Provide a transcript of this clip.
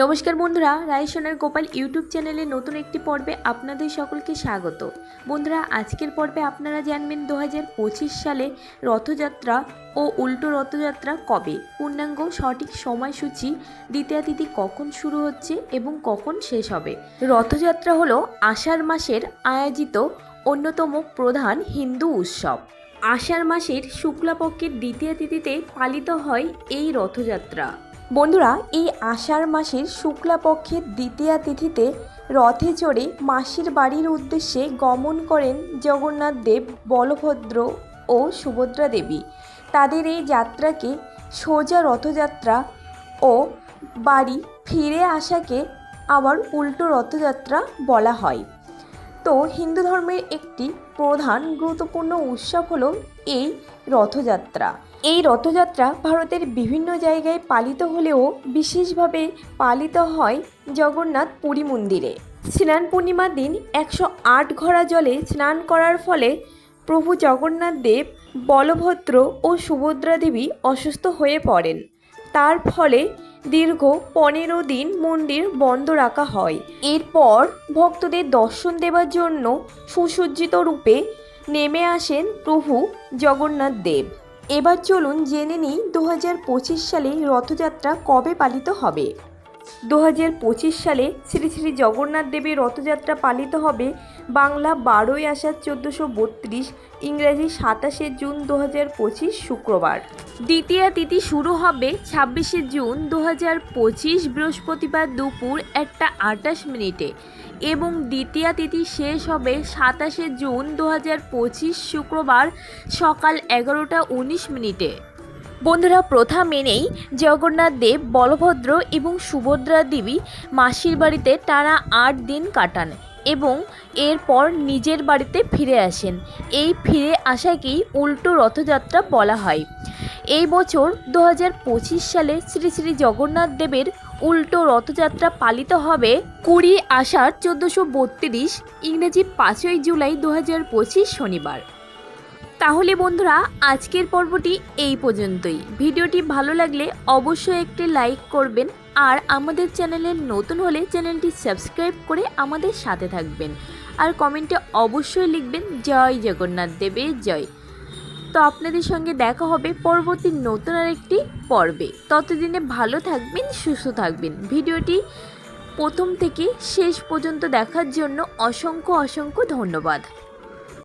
নমস্কার বন্ধুরা রায়সোনার গোপাল ইউটিউব চ্যানেলে নতুন একটি পর্বে আপনাদের সকলকে স্বাগত। বন্ধুরা, আজকের পর্বে আপনারা জানবেন দু হাজার পঁচিশ সালে রথযাত্রা ও উল্টো রথযাত্রা কবে? পূর্ণাঙ্গ সঠিক সময়সূচি দ্বিতীয় তিথি কখন শুরু হচ্ছে এবং কখন শেষ হবে? রথযাত্রা হলো আষাঢ় মাসের আয়োজিত অন্যতম প্রধান হিন্দু উৎসব। আষাঢ় মাসের শুক্লাপক্ষের দ্বিতীয় তিথিতে পালিত হয় এই রথযাত্রা। বন্ধুরা, এই আষাঢ় মাসের শুক্লাপক্ষের দ্বিতীয়া তিথিতে রথে চড়ে মাসির বাড়ির উদ্দেশ্যে গমন করেন জগন্নাথ দেব, বলভদ্র ও সুভদ্রা দেবী। তাদের এই যাত্রাকে সোজা রথযাত্রা ও বাড়ি ফিরে আসাকে আবার উল্টো রথযাত্রা বলা হয়। তো হিন্দু ধর্মের একটি প্রধান গুরুত্বপূর্ণ উৎসব হলো এই রথযাত্রা। এই রথযাত্রা ভারতের বিভিন্ন জায়গায় পালিত হলেও বিশেষভাবে পালিত হয় জগন্নাথ পুরী মন্দিরে। স্নান পূর্ণিমার দিন একশো আট ঘড়া জলে স্নান করার ফলে প্রভু জগন্নাথ দেব, বলভদ্র ও সুভদ্রা দেবী অসুস্থ হয়ে পড়েন। তার ফলে দীর্ঘ পনেরো দিন মন্দির বন্ধ রাখা হয়। এরপর ভক্তদের দর্শন দেওয়ার জন্য সুসজ্জিত রূপে নেমে আসেন প্রভু জগন্নাথ দেব। এবার চলুন জেনে নিই দু হাজার পঁচিশ সালে রথযাত্রা কবে পালিত হবে। দু হাজার পঁচিশ সালে শ্রী শ্রী জগন্নাথ দেবের রথযাত্রা পালিত হবে বাংলা বারোই আষাঢ় চোদ্দোশো বত্রিশ, ইংরাজি সাতাশে জুন দু শুক্রবার। দ্বিতীয় তিথি শুরু হবে ছাব্বিশে জুন দু বৃহস্পতিবার দুপুর একটা আটাশ মিনিটে এবং দ্বিতীয় তিথি শেষ হবে সাতাশে জুন দু শুক্রবার সকাল এগারোটা উনিশ মিনিটে। বন্ধুরা, প্রথা মেনেই জগন্নাথ দেব, বলভদ্র এবং সুভদ্রা দেবী মাসির বাড়িতে টানা আট দিন কাটান এবং এরপর নিজের বাড়িতে ফিরে আসেন। এই ফিরে আসাকেই উল্টো রথযাত্রা বলা হয়। এই বছর দু হাজার পঁচিশ সালে শ্রী শ্রী জগন্নাথ দেবের উল্টো রথযাত্রা পালিত হবে কুড়ি আষাঢ় চোদ্দোশো বত্রিশ ইংরেজি পাঁচই জুলাই দু হাজার পঁচিশ শনিবার। তাহলে বন্ধুরা, আজকের পর্বটি এই পর্যন্তই। ভিডিওটি ভালো লাগলে অবশ্যই একটি লাইক করবেন আর আমাদের চ্যানেলে নতুন হলে চ্যানেলটি সাবস্ক্রাইব করে আমাদের সাথে থাকবেন। আর কমেন্টে অবশ্যই লিখবেন, জয় জগন্নাথ দেবের জয়। তো আপনাদের সঙ্গে দেখা হবে পরবর্তী নতুন আরেকটি পর্বে। ততদিনে ভালো থাকবেন, সুস্থ থাকবেন। ভিডিওটি প্রথম থেকে শেষ পর্যন্ত দেখার জন্য অসংখ্য অসংখ্য ধন্যবাদ।